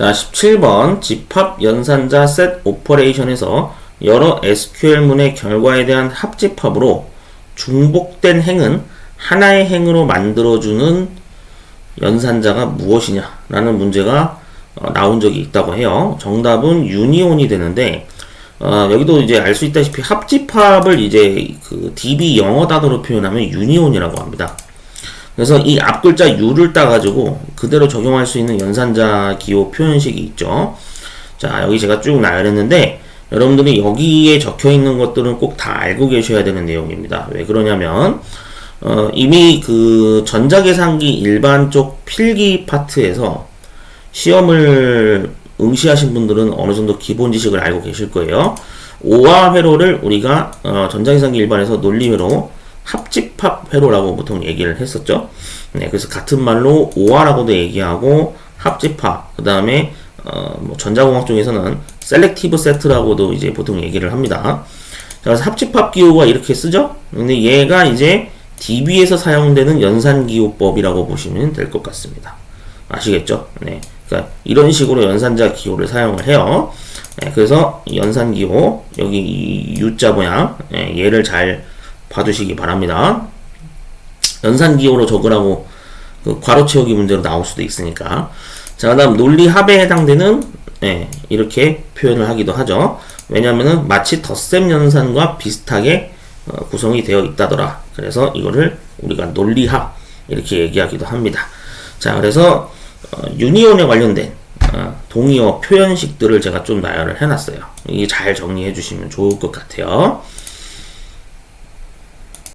자, 17번 집합 연산자 셋 오퍼레이션에서 여러 SQL문의 결과에 대한 합집합으로 중복된 행은 하나의 행으로 만들어주는 연산자가 무엇이냐라는 문제가 어, 나온 적이 있다고 해요. 정답은 유니온이 되는데 어, 여기도 이제 알 수 있다시피 합집합을 이제 그 DB 영어 단어로 표현하면 유니온이라고 합니다. 그래서 이 앞글자 U를 따가지고 그대로 적용할 수 있는 연산자 기호 표현식이 있죠. 자, 여기 제가 쭉 나열했는데, 여러분들이 여기에 적혀 있는 것들은 꼭 다 알고 계셔야 되는 내용입니다. 왜 그러냐면, 어, 이미 그 전자계산기 일반 쪽 필기 파트에서 시험을 응시하신 분들은 어느 정도 기본 지식을 알고 계실 거예요. 오화 회로를 우리가 어, 전자계산기 일반에서 논리회로 합집합 회로라고 보통 얘기를 했었죠. 네, 그래서 같은 말로 오화라고도 얘기하고 합집합, 그 다음에 어, 뭐 전자공학 쪽에서는 셀렉티브 세트라고도 이제 보통 얘기를 합니다. 자, 그래서 합집합 기호가 이렇게 쓰죠. 근데 얘가 이제 DB에서 사용되는 연산기호법이라고 보시면 될 것 같습니다. 아시겠죠? 네. 그러니까 이런 식으로 연산자 기호를 사용을 해요. 네, 그래서 이 연산기호 여기 이 U자 모양 네, 얘를 잘 봐두시기 바랍니다. 연산기호로 적으라고 그 괄호 채우기 문제로 나올 수도 있으니까. 자, 그 다음 논리 합에 해당되는 네, 이렇게 표현을 하기도 하죠. 왜냐하면은 마치 덧셈 연산과 비슷하게 어, 구성이 되어 있다더라. 그래서 이거를 우리가 논리합 이렇게 얘기하기도 합니다. 자, 그래서 어, 유니온에 관련된 어, 동의어 표현식들을 제가 좀 나열을 해놨어요. 이게 잘 정리해 주시면 좋을 것 같아요.